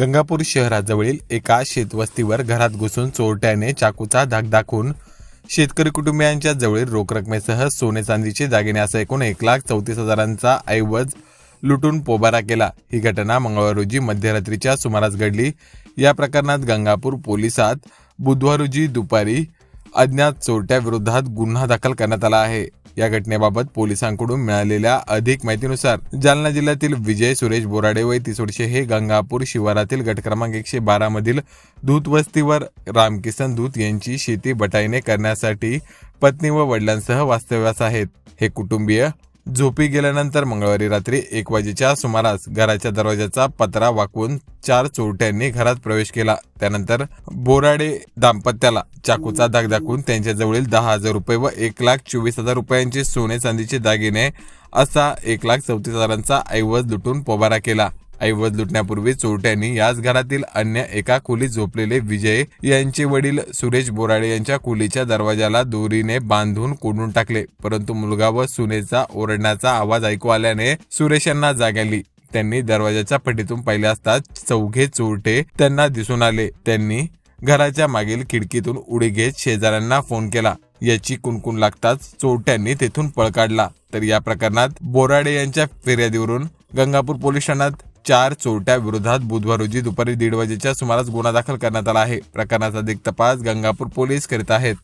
गंगापूर शहराजवळील एका शेतवस्तीवर घरात घुसून चोरट्याने चाकूचा धाक दाखवून शेतकरी कुटुंबियांच्या जवळील रोख रकमेसह सोने चांदीचे दागिने असं एकूण एक लाख चौतीस हजारांचा ऐवज लुटून पोबारा केला. ही घटना मंगळवार रोजी मध्यरात्रीच्या सुमारास घडली. या प्रकरणात गंगापूर पोलिसात बुधवार रोजी दुपारी अज्ञात चोरट्याविरोधात गुन्हा दाखल करण्यात आला आहे. या घटनेबाबत पोलिसांकडून मिळालेल्या अधिक माहितीनुसार जालना जिल्ह्यातील विजय सुरेश बोराडे वय तीस वर्षे हे गंगापूर शिवारातील गट क्रमांक एकशे बारा मधील दूत वस्तीवर रामकिसन दूत यांची शेती बटाईने करण्यासाठी पत्नी व वडिलांसह वास्तव्यास आहेत. हे कुटुंबीय झोपी गेल्यानंतर मंगळवारी रात्री एक वाजेच्या सुमारास घराच्या दरवाजाचा पत्रा वाकवून चार चोरट्यांनी घरात प्रवेश केला. त्यानंतर बोराडे दाम्पत्याला चाकूचा दाग दाखवून त्यांच्याजवळील दहा हजार रुपये व एक लाख चोवीस हजार रुपयांचे सोने चांदीचे दागिने असा एक लाख चौतीस हजारांचा ऐवज लुटून पोबारा केला. ऐवज लुटण्यापूर्वी चोरट्यांनी याच घरातील अन्य एका खोलीत झोपलेले विजय यांचे वडील सुरेश बोराडे यांच्या खोलीच्या दरवाजाला दोरीने बांधून कोंडून टाकले. परंतु मुलगा व सुनेचा ओरडण्याचा आवाज ऐकू आल्याने सुरेश यांना जाग आली. त्यांनी दरवाजाच्या पटीतून पाहिले असता चौघे चोरटे त्यांना दिसून आले. त्यांनी घराच्या मागील खिडकीतून उडी घेत शेजाऱ्यांना फोन केला. याची कुणकुण लागताच चोरट्यांनी तेथून पळ काढला. तर या प्रकरणात बोराडे यांच्या फिर्यादीवरून गंगापूर पोलीस ठाण्यात चार चोरट्या विरोधात बुधवार रोजी दुपारी दीड वाजेच्या सुमारास गुन्हा दाखल करण्यात आला आहे. प्रकरणाचा अधिक तपास गंगापूर पोलीस करीत आहेत.